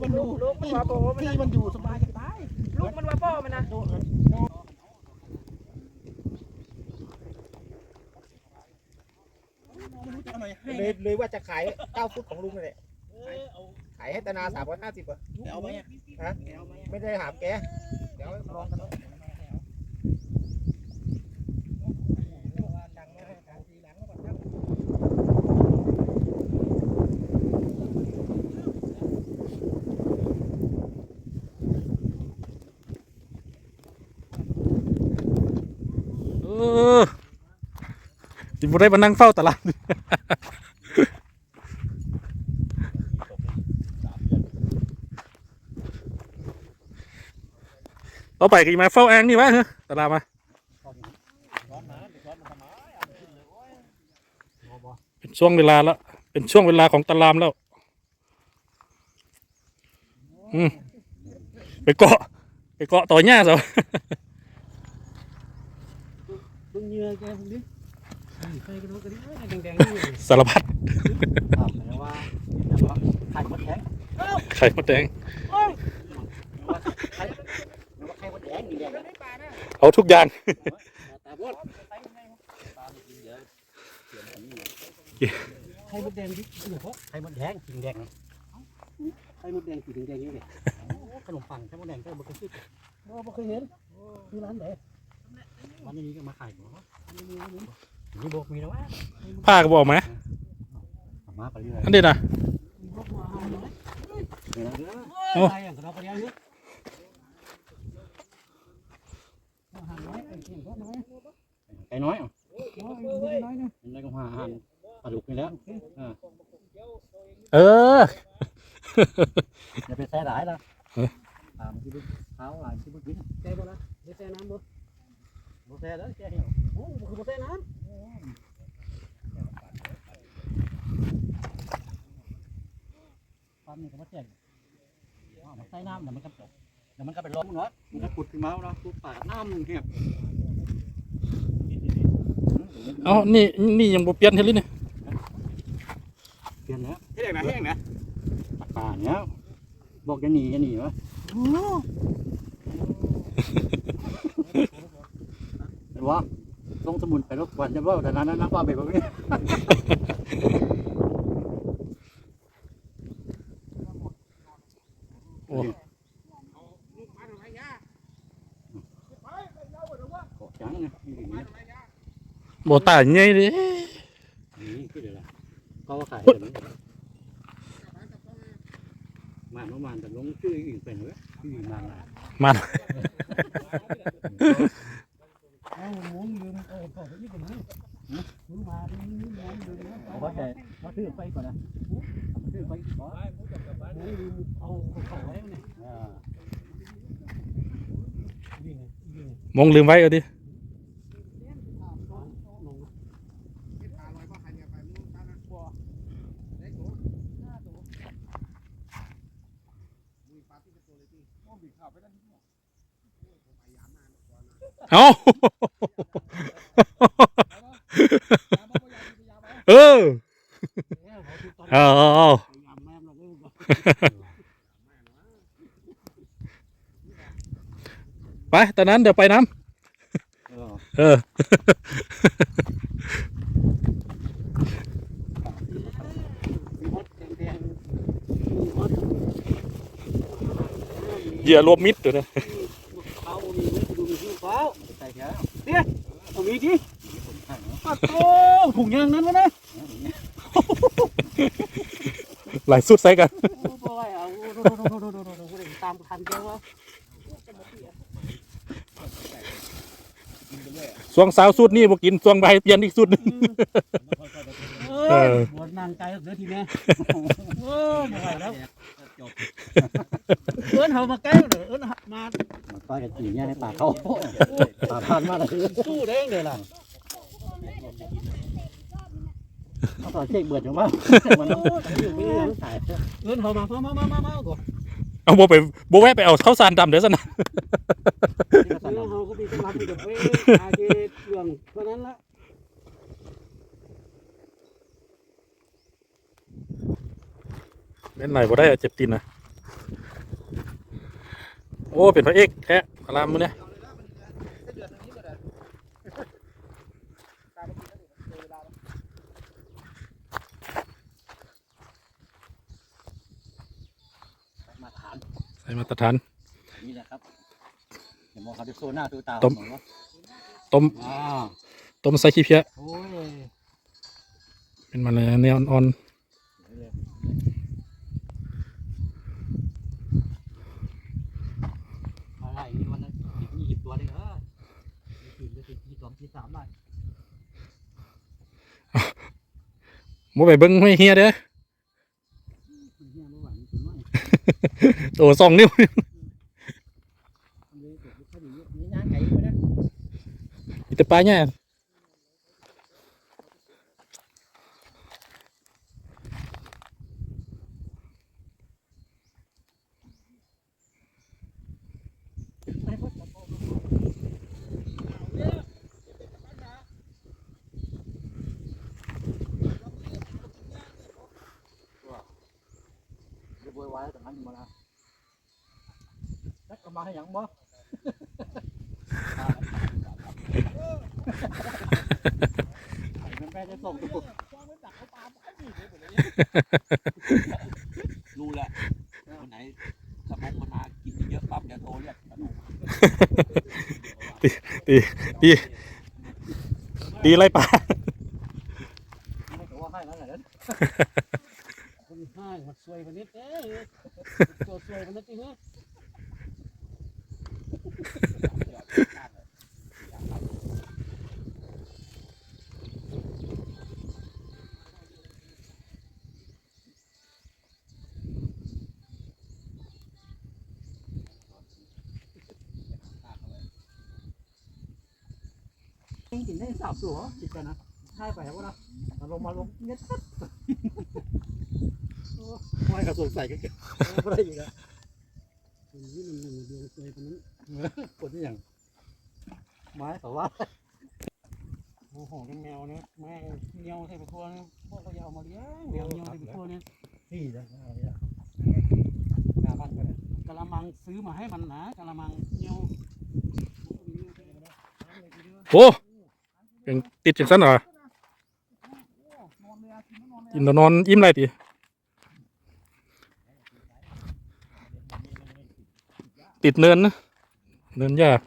มันดูลูกมันว่าโบมันที่นะมันอยู่สบายจะตายลูกมันว่าโบมันนะเลยเลยว่าจะขายเก้าฟุตของลุงนั่นแหละขายให้ตนาสามร้อยห้าสิบอะเอาไหมฮะไม่ได้หาแก เดี๋ยวลองกันเนาะ เออ จิบุได้มานั่งเฝ้าตลาดต่อไปกี่มาเฝ้าแองนี่วะเฮ้ยตลาดมาเป็นช่วงเวลาแล้ว เป็นช่วงเวลาของตลามแล้ว อืมไปเกาะไปเกาะต่อหญ้าซะมึ งเยื่อแกมึงดิใครกันรู้กันดิแดงๆนี่สารพัดแต่ว่าไข่มดแดงไข่มดแดงไข่ไข่มดแดงนี่แดงเอาทุกอย่าง ตาบอดไข่มดแดงดิไข่มดแดงจริงแดงไข่มดแดงสีแดงนี่เลยขนมปังไข่มดแดงก็บ่เคยซื้อบ่เคยเห็นคือร้านไหน วันนี้ก็มาขายบ่นี่บอกมีแล้วว่าผ้าก็บอกไหมมาไปเรื่อยอันนี้นะโอ้ยอย่างเราไอยไก่น้อยอะนี่ก็หาอาหารปลาดุกนี่แล้วเอออย่าไปแซ่หลายละตามที่เท้าหลายที่บึ้งกินแซ่บ่ละได้แซ่น้ำบ่ บ่แซ่แล้วแซ่เหี่ยวโอ้คือบ่แซ่น้ำปั๊มนี่ก็มาแจ้งมาใส่น้ำเดี๋ยวมันก็เดี๋ยวมันก็ไปล้มเนาะมันก็ขุดขึ้นมาเนาะขุดปากน้ำเหี่ยเอานี่นี่ยังบ่เปลี่ยนเฮ็ดเลยนี่เปลี่ยนแล้วที่ไหนนะที่ไหนนะปากป่าเนี้ยบอกจะหนีจะหนีวะเห็น ว่าลงสมุนไปรบกวนจะว่าแต่นั้นนะว่าไปแบบนี้โอ้เกาะจังนะนี่อย่างนี้บ่ตายใหญ่เด้นี่คือเดี๋ยวละก็ว่าขายแบบนี้มาเมื่อวานแต่ลงชื่ออื่นเป็นเหรอชื่อมาละมัน เอาหมุนยืมเออขอไปยี่กันนะหมุนมาดิหมุนมาดิ เอาว่าแต่มาซื้อไปก่อนนะมาซื้อไปก่อนหมุนยืมเอาของไว้เนี่ยอ่านี่ไงนี่ไงมองลืมไว้เอาดิเอา เออเอาเอาเอาไปตอนนั้นเดี๋ยวไปน้ำเออเหยื่อรวมมิตรอยู่นะเอามีไหมดูมีที่ฟ้าใส่แค่เนี่ยเอามีดิ ปัดโตถุงยางนั้นวะนะหลายสุดใส่กันโอ้บอยเอาตามทันแกวะสวงสาวสุดนี่บ่กินสวงใบเปลี่ยนอีกสุดหนึงเออปวดนางไกลเดี๋ยวทีนี้เออไม่ไหวแล้วเอิ้นเขามาใกล้เดี๋ยวเอิ้นมาป้ากันจีเนี่ยให้ปากเขาปากพันมาเลยสู้ได้เดี๋ยวล่ะ เขาต่อเช็คเบิดอยู่ว่ามันต้องอยู่ไม่ยังถ่ายเอิ้นเขามามามามามาก่อนเอาบ่ไปบ่แวะไปเอาข้าวสารดำเดี๋ยวซะนะเขาก็มีกำลังอยู่กับเว้ยอาเกเรื่องเพราะนั้นละเล่นไหนบ่ได้อะเจ็บตีนนะโอ้เป็นพระเอกแท้พารามมือเนี่ย เดือนนี้ก็ได้ตามมากินแล้วเดี๋ยวเวลา มาฐาน ใส่มาตรฐาน นี่แหละครับเดี๋ยวมองเขาจะโซหน้าตัวตาต้ม ของเนาะต้มอ่าต้มใส่ขี้เพี้ยโอ้ยเป็นมันเลยแนวอ่อนอะไรนี่วันนั้นสิบยี่สิบตัวเลยเหรอมีสี่หรือสิบยี่สองยี่สามได้ๆบ่ไปเบิ้งไม่เฮียเด้อ คุณเฮียเมื่อวานนี้ตัวน้อย โอ้สองนิ้วทำเลยเกิดไม่ค่อยดีนี่ย่างไก่ไปนะมีแต่ปลาเนี่ย เดี๋ยวโวยวายแต่มันมาแล้วแล้วก็ มาให้หยังบ่มันแม่จะส่งตัวรู้แหละวันไหนสมองมันมากินเยอะปั๊บเดี๋ยวโทรเรียกตีไล่ปลา ไม่ถือว่าให้แล้วเหรอคนให้มันสวยกว่านิดเอ้ยตัวสวยกว่านิดจริงเหรอ กินได้สามตัวจิตกันนะใช่ไปแล้วนะมาลงมาลงเน็ตสัดไม่กระสงสัยกันไม่ได้อีกแล้วคนนี้มันหนึ่เดือนเคยคนนั้นคนที่อย่างไม้แต่ว่าโอ้โหเป็นแมวเนี่ยแม่เงี้ยวใส่ไปทั่วเนี่ยพวกก็ยาวมาเลี้ยงแมวเงี้ยวใส่ไปทั่วเนี่ยพี่นะเนี่ยกะมังกะละมังซื้อมาให้มันนะกะละมังเงี้ยวโอ้ ยังติดจังสั้นเหรอกินนอนอิ่มไรตีติดเนินนะเนินยาก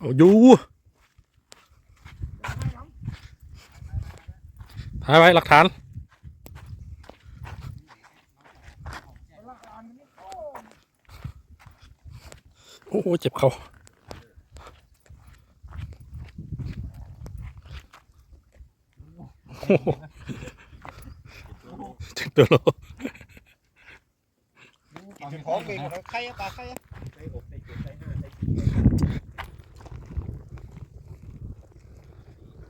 โอ้อยูถ่ายไว้หลักฐานโอ้โหเจ็บเขาเจ็บตัวโลกินของเก่งกว่าใครอะปลาใครอะใส่อกใส่เกล็ดใส่หน้าใส่กิน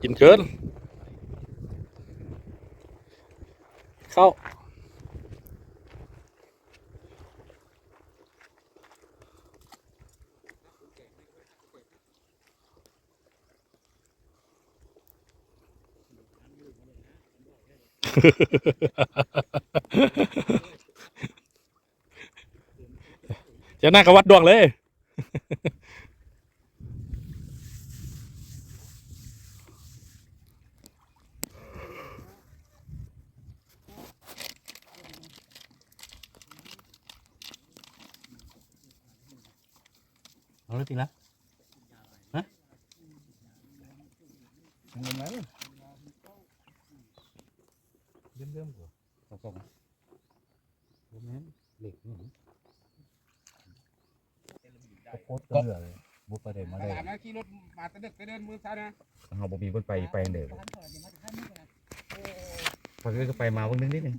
กิ นเกิน เข้า จะน้ากวัดดวงเลย เอาเลยจริงแล้วทำยังไงเริ่มเริ่มหัวสองสองโมเมนเหล็กนี่โคตรเกลือเลยบุกไปเด็มาเลยถามนะขี่รถมาตะเด็กไปเดินมือซ้ายนะเขาบ่มีบนไปไปเด็กพอเก็ไปมาวันนึงนิดนึง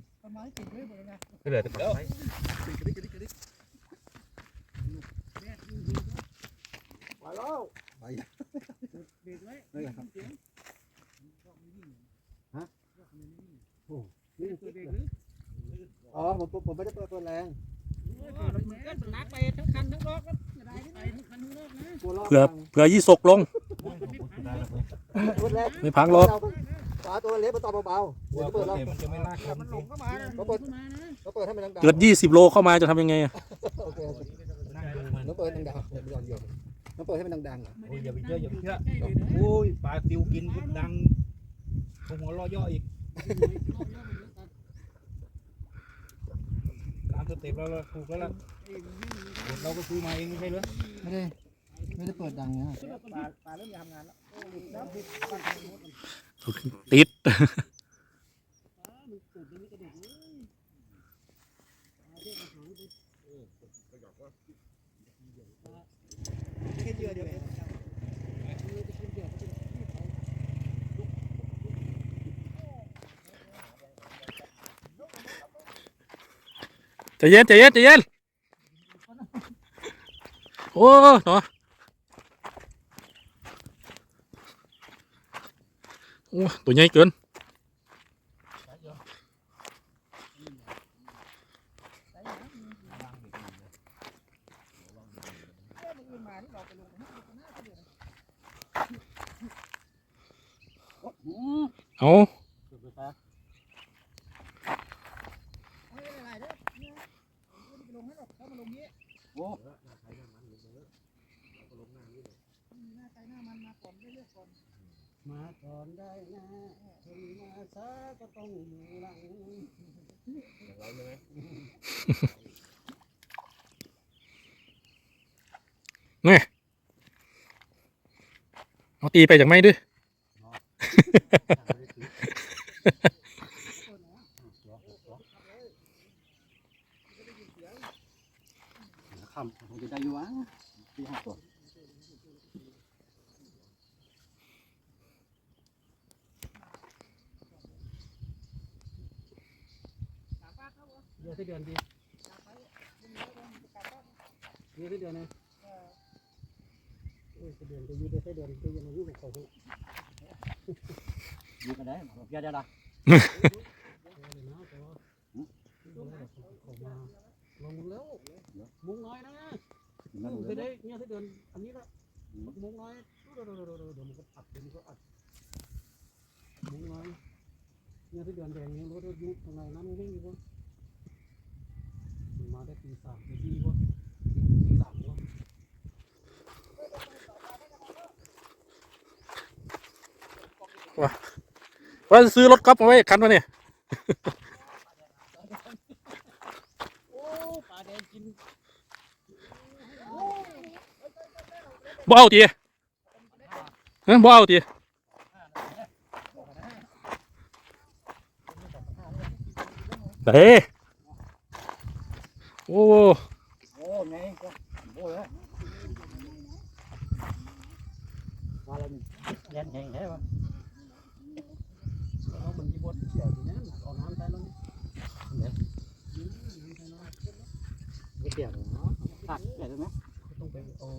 ก็เหลือแต่ปักไว้ แล้ว ไปนี่แหละครับฮะโอ้นี่เปิดเบรกหรืออ๋อผมผมไม่ได้เปิดเปิดแรง นักไปทั้งคันทั้งรถจะได้ไปทั้งคันทั้งรถนะ กลัวรอบ เผื่อเผื่อยี่สกลงตัวแรกไม่พังรถฝาตัวเล็กมันต่อเบาๆเดี๋ยวเปิดแล้วมันจะไม่ลากมันหลงเข้ามานะเขาเปิดเข้ามานะเขาเปิดให้มันดังๆเกิดยี่สิบโลเข้ามาจะทำยังไงอะโอเคต้องเปิดดังๆเดี๋ยวมันย้อนโยนต้องเปิดให้มันดังๆอะโอ้ยอย่าไปเชื่ออย่าไปเชื่อใกล้เลยนะโอ้ยปลาติวกินพุดดังคงหัวเรอย่ออีกตามสเต็ปเราเราถูกแล้วล่ะ เราก็ซื้อมาเองไม่ใช่เหรอไม่ได้ไม่ได้เปิดดังเริ่มจะทำงานแล้วติดแค่เชื่อเดียวเองใจเย็นใจเย็นใจเย็น โอ้เนาะโอ้ตัวใหญ่เกิน เอา ไม่เป็นไรเด้อลงให้หรอกเข้ามาลงนี้ โอ้ หน้าใจหน้า มันมาก่อนเรื่อยๆก่อนมาก่อนได้นะคนมาช้าก็ต้องอยู่หลังเอาตีไปจากไม่ด้วย คำผมจะได้อยู่วะที่ห้าตัว เดือนที่เดือนดีเดือนที่เดือนนะเออเดือนจะยืดได้เดือนจะยังยุ่งกับเขายืดกันได้ผมจะได้ละลงแล้วมุ้งน้อยนะมุ้งจะได้เนี่ยที่เดือนอันนี้ละมุ้งน้อยเดี๋ยวมันก็อัดเดี๋ยวมันก็อัดมุ้งน้อยเนี่ยที่เดือนแดงเนี่ยรถยุบตรงไหนน้ำวิ่งอยู่ มาได้ตีสามตีดีวะตีสามวะ ว่าจะซื้อรถกอล์ฟมาไว้คันวะเนี่ยบ่เอาตีเฮ้ยบ่เอาตีเฮ้โอ้ โอ้ไงก็โอ้ยว่าอะไรแรงแห้งแท้วะเรามันมีบทเสียอยู่นะเอาน้ำใส่แล้วเนี่ยไม่เสียหรอเนาะตัดเสียได้ไหมต้องไปเอา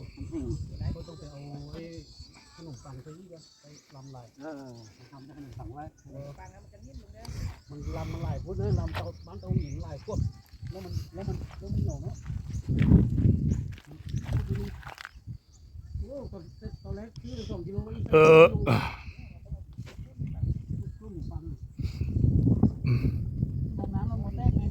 ก็ต้องไปเอาไอ้ขนมปังไปนี่ไปลำลายเออทำได้ขนมปังไว้ ปลามันจะนิ่มลงแล้ว มันลำมันหลายพุทธนะลำเตาบ้านเตาหินหลายพวกแล้วมันแล้วมันแล้วมันเหนียวเนาะโอ้ตอนตอนแรกที่สองกิโล เออ รุ่นฟัง ลงน้ำเราหมดแรกไง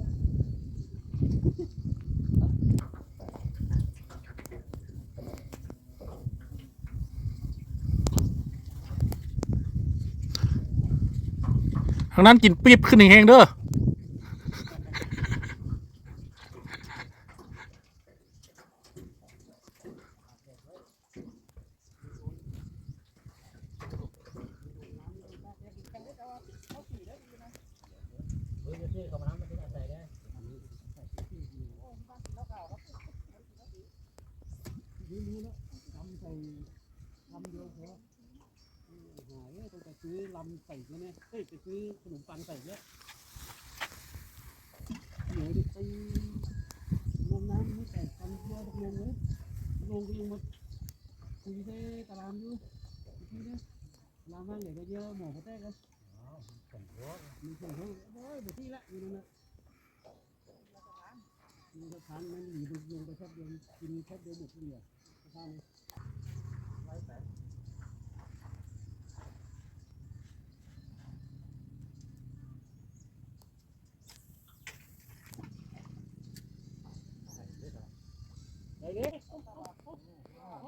ทางนั้นกินปี๊บขึ้นแห้งๆเด้อ เฮ้ยเท่เขามาทำมันเป็นอะไรได้นี่นี่นะทำใส่ลำเดียวพอหายต้องไปซื้อลำใส่เนี่ยเฮ้ยไปซื้อ ขนมปังใส่เนี่ยหนูดิตีลงน้ำไม่แตกกันเยอะลงเลยลงก็ลงมาคุยได้ตารางอยู่คุยได้ตารางว่างใหญ่ก็เยอะหมอก็แตกเลยมีส่งเขาโอ้ยเดี๋ยวที่ละอยู่นั่นแหละมีสถานมันอยู่บนยงไปแค่เดียวกินแค่เดียวหมดเลยอะสถานนี้ไว้แต่ เออ บ้าพี่ใจหัก ตารางเจ้าอะไรที่หนึ่งอะ ว้า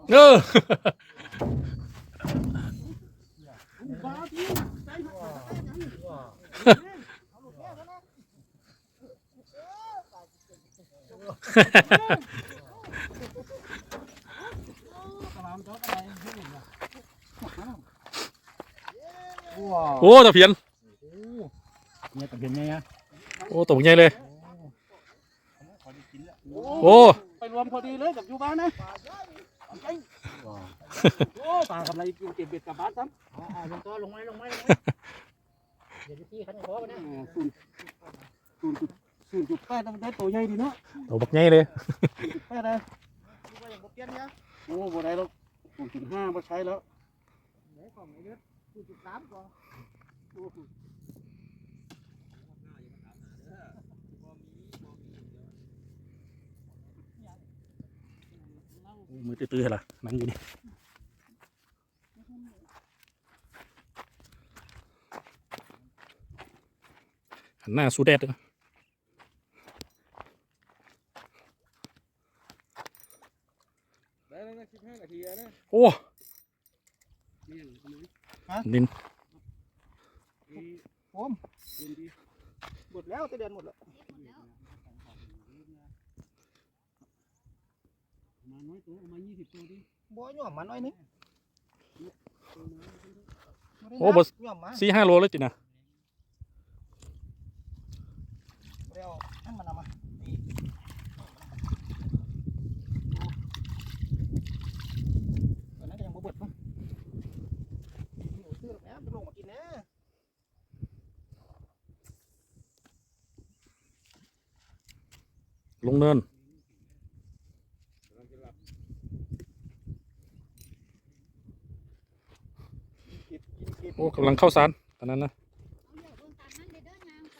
วโอ้ตะเพียนเนี่ยตะเพียนไงอะโอ้ตกใหญ่เลย โอ้ ไปรวมพอดีเลยกับอยู่บ้านนะ โอ้ปลากำไรกินเก็บเบ็ดกลับบ้านซ้ำอ่าลงตัวลงไม้ลงไม้ลงไม้เดี๋ยวที่ขันคอไปนะศูนย์ศูนย์จุดศูนย์จุดแปดมันได้ตัวใหญ่ดีเนาะตกบักใหญ่เลยศูนย์จุดแปดเลยดูว่าอย่างบกเตี้ยเนี่ยโอ้บ่ได้แล้วศูนย์จุดห้ามาใช้แล้วไหนของไอ้เลือดคูนจุดสามก่อน มือตื้อๆเหรอนั่งอยู่นี่หันหน้าสู้แดดเลยได้แล้วนะสิบห้านาทีแล้วนะโอ้นี่ทำไมนินผมเดินดีหมดแล้วจะเดือนหมดแล้ว มา น้อยตัวประมาณยี่สิบตัวดิบัวหย่อมมาหน่อยนึงโอ้บสหย่อมมาสี่ห้าโลเลยจินะเร็วให้มันเอามาตอนนั้นก็ยังบ่เบิดมั้งซื้อแล้วลงมากินนะลงเนิน เก็บ กินเก็บโอ้กำลังเข้าสารตอนนั้นนะเอาอย่าเบิ่งตามนั้นเด้องไปยางไหน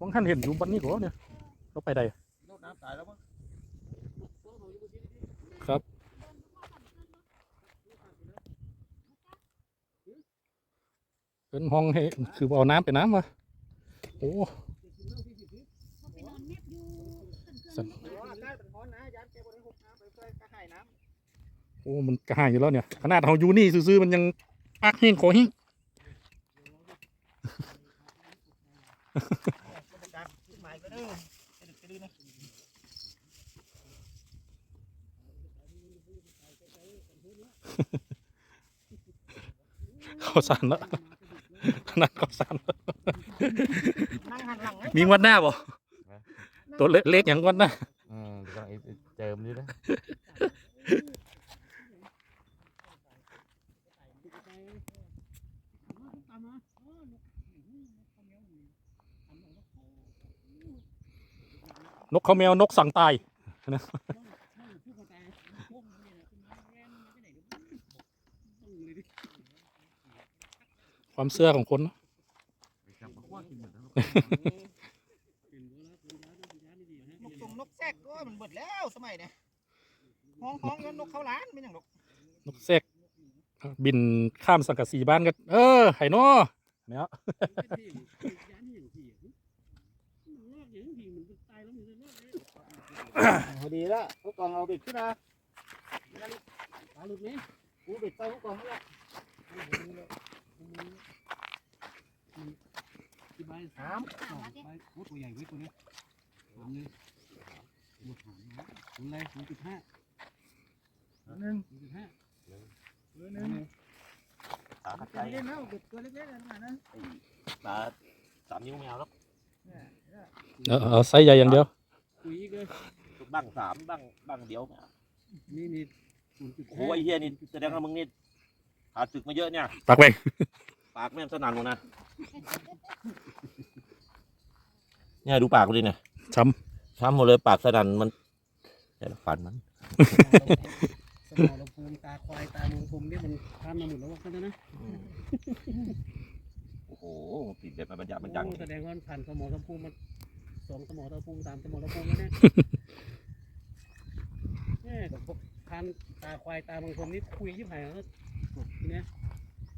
วังท่านเห็นอยู่บันนี้ก่อนเนี่ยเราไปใดโดดน้ำตายแล้วมั้งเป็นห้องให้คือเอาน้ำไปน้ำมาโอ้ โอ้มันกระหายอยู่แล้วเนี่ย ขนาดเราอยู่นี่ซื่อๆมันยังปักเฮงโคเฮงำบรรยากาศขึ้นใหม่ก็เด้อจะดึกจะดื้อนะเข้าสารแล้วขนาดเข้าสารแล้วนั่งหันหลังให้มีงวันหน้าบ่ตัวเล็กๆอย่างงวันหน้าอืมกำลังเจิมอยู่นะ นกเขาแมวนกสั่งตายนะความเชื่อของคนนะนกตรงนกแทรกก็มันเบิดแล้วสมัยเนี่ยห้องห้องแล้วนกเข้าร้านเป็นอย่างหรอกนกแทรกบินข้ามสังกะสีบ้านกันเออไห่นอเนี่ย พอดีแล้วพวกกองเอาเบ็ดขึ้นมาปลาหลุดไหมกูเบ็ดใส่พวกกองแล้วที่ใบถามถามว่าดิใบโอ้ตัวใหญ่ไว้ตัวนี้ถามเลยหมดหางนะศูนย์อะไรศูนย์จุดห้าหนึ่งศูนย์จุดห้าหนึ่งตาขัดใจเล่นแล้วเบ็ดตัวเล็กๆนะนะตาสามนิ้วแมวแล้วเอาเอาไซส์ใหญ่อย่างเดียวคุยอีกเลย บ้างสามบ้างบ้างเดียวนี่นี่ศูนย์จุดโอ้ยเฮียนี่แสดงว่ามึงนี่ผ่านศึกมาเยอะเนี่ยปากแหวงปากแม่งสนั่นหมดนะเนี่ยดูปากกูดิเนี่ยช้ช้ำหมดเลยปากสนั่นมันแต่ละฟันมันสมองเราภูมิตาควายตาเมืองภูมินี่มันข้ามมาหมดแล้วว่ากันนะโอ้โหผิดแบบมันยับมันจังโอ้แสดงว่าผ่านสมองเราภูมิมาสองสมองเราภูมิสามสมองเราภูมิแล้วเนี่ย เนี่ยกับพวกข้ามตาควายตาเมืองภูมินี่คุยยิ่งหายแล้วทีเนี้ย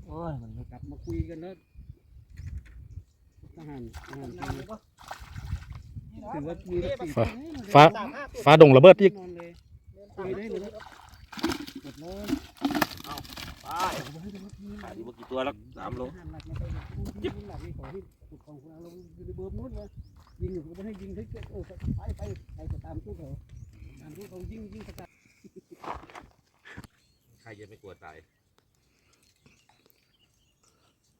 โอ้ยมันกลับมาคุยกันแล้วทหารทหารถือว่ามีสี่ฟ้าฟ้าฟ้าดงระเบิดอีกนอนเลยคุยได้เลยหมดเลยไปขายดีเมื่อกี่ตัวแล้วสามโลยิบหลักนี่ของที่ขุดของคุณเอาลงอยู่ในเบอร์มุดเลยยิงอยู่ก็ไม่ให้ยิงให้เกิดโอ้ไปไปไปไปตามตู้เขา ตามตู้เขายิงยิงสกัดใครจะไม่กลัวตาย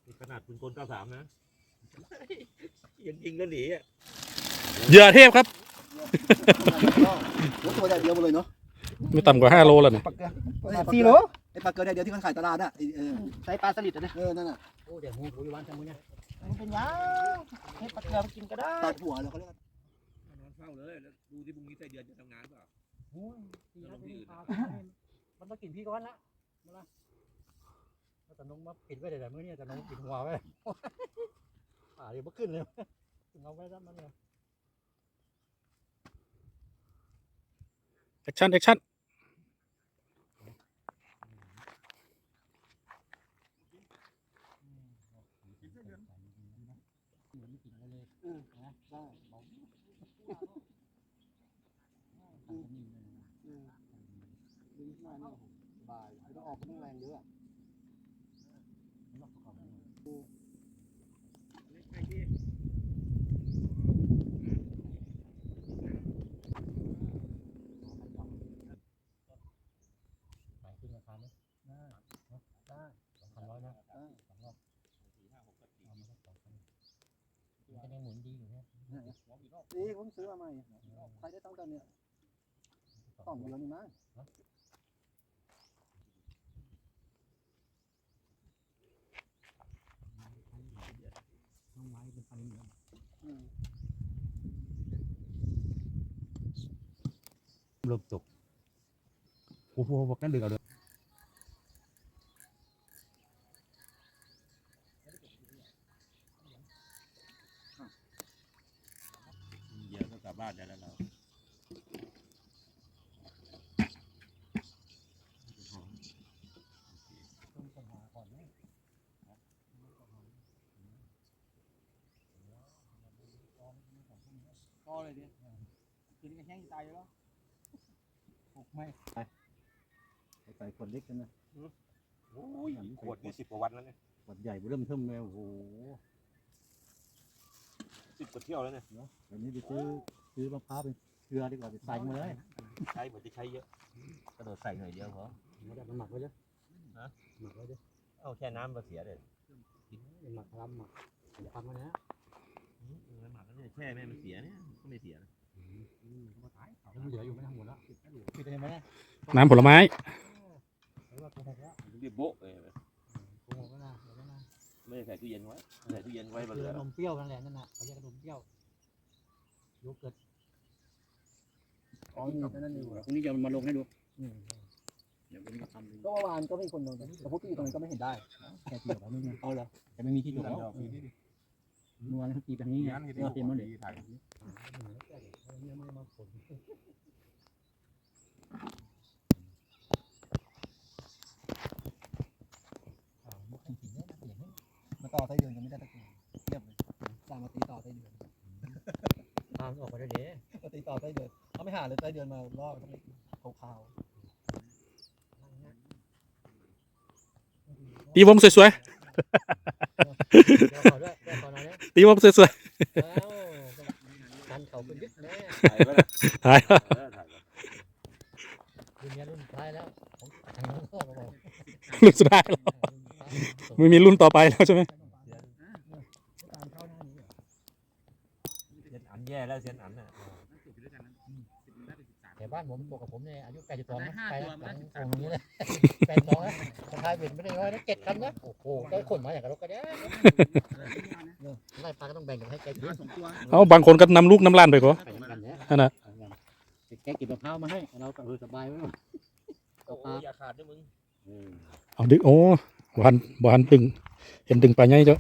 นี่ขนาดปืนกล93นะ ยังยิงแล้วหนีอะเหยื่อเทพครับโอ้ตัวใหญ่เดียวหมดเลยเนาะไม่ต่ำกว่าห้าโลแล้วเนี่ยปักเกลือสี่โลไอ้ปลาเกลือเนี่ยเดียวที่เขาขายตลาดอะไอ้เออใส่ปลาสลิดอะนะเออนั่นน่ะโอ้เดี๋ยวหูคุยวันทำมึงเนี่ยมันเป็นยังให้ปลาเกลือไปกินก็ได้ตัดหัวแล้วเขาเรียกว่านอน เฝ้าเลยแล้วดูที่พรุ่งนี้ไส้เดือนจะทำงานเปล่า โอ้ยมันต้องกินพี่ก้อนละมาละแล้วแต่น้องมาปิดไว้เดี๋ยวเมื่อเนี่ยแต่น้องปิดหัวไว้ อ่าเดี๋ยวมันขึ้นเลยเอาไว้แล้วมันเลย แอคชั่น แอคชั่น บ่ายไม่ต้องออกไม่ต้องแรงเยอะ ไปขึ้นราคาไหมได้ได้สองพันร้อยนะได้สองรอบสี่ห้าหกเอามาสักสองพันมันก็ยังหมุนดีอยู่เนี่ย นี่ผมซื้อมาใหม่ใช้ได้ต้องกันเนี่ยสองเดือนนี่มั้งน้องไม้เป็นพันเหลืองอืมลบตกโอ้โหบอกนั่นดึกเอาเลย เดี๋ยวก็กลั บ้านได้แล้วเราต้องปัญหาก่อนไหมพอเลยดิคืนนี้ก็แห้งตายแล้วปลุกไม่ใส่ขวดเล็กกันนะโอ้ยขวดนี่สิบกว่าวันแล้วเนี่ยขวดใหญ่เริ่มเทิมเลยโอ้โหสิบกว่าเที่ยวแล้วเนี่ยแบบนี้ไปซื้อ ซื้อมะพร้าวเป็นเกลือดีกว่าไปใส่มาเลยใช้เหมือนจะใช้เยอะกระโดดใส่หน่อยเดียวพอมันจะมันหมักไว้เยอะฮะหมักไว้เยอะเอาแค่น้ำมาเสียเลยหมักลำหมักอย่าทำมันนะอืมเอาหมักแล้วเนี่ยแช่แม่มันเสียเนี่ยก็ไม่เสียนะมันเหลืออยู่ไม่ทั้งหมดแล้วปิดได้ไหมน้ำผลไม้หรือว่าโกหกแล้วเรียบโบ๊ะเลยโกหกก็ได้เดี๋ยวนะไม่ได้ใส่ตู้เย็นไว้ใส่ตู้เย็นไว้มาเหคืลืออนมเปรี้ยวนั่นแหละนั่นน่ะเขาเรียกนมเปรี้ยวโยเกิร์ต อ๋อนี่นั่นนี่พรุ่งนี้จะมาลงให้ดูเดี๋ยววันนี้ก็ทำดูก็เมื่อวานก็มีคนโดนแต่พวกที่อยู่ตรงนั้นก็ไม่เห็นได้แค่ตีแบบนี้ไงเอาเหรอแต่ไม่มีที่จุดแล้วเมื่อวานเขาตีแบบนี้ไงเราเตรียมมาเด็กเนี่ยไม่มาผลมาต่อไส้เดือนยังไม่ได้ตะกี้เทียบเลยตามมาตีต่อไส้เดือนทางออกไปได้เด้มาตีต่อไส้เดือน ถ้าไม่หาเลยไส้เดือนมาล่อต้องขาวตีวงสวยเดี๋ยวขอด้วยเดี๋ยวขอหน่อยนะๆตีวงสวยแล้วกันเขาเป็นยึดแม่ถ่ายไว้นะๆถ่ายเออถ่ายไว้รุ่นนี้รุ่นท้ายแล้วผมทางน้องก็บอกรุ่นสุดท้ายแล้วไม่มีรุ่นต่อไปแล้วใช่ไหม ตามเข้าหน้านี้ เสียนอันแย่แล้วเสียนอันน่ะ แต่บ้านผมบอกกับ ผมเนี่ยอายุ82นะไปแล้วหลังตรงนี้เลย82นะคนไทยเป็นไม่ได้ร้อยนะเจ็ดคันนะโอ้โหได้ขนมาอย่างกับรถกระเด้ไล่ปลาก็ต้องแบ่งกันให้แกกินสองตัวเอาบางคนก็นำลูกน้ำลานไปก็แบ่งกันเนี่ยนั่นน่ะแบ่งกันแกกินมะพร้าวมาให้เราก็เออสบายไว้ก่อนโอ้อย่าขาดด้วยมึงเออเอาดึงโอ้บ่หันบ่หันดึงเห็นดึงปลาใหญ่เจ้า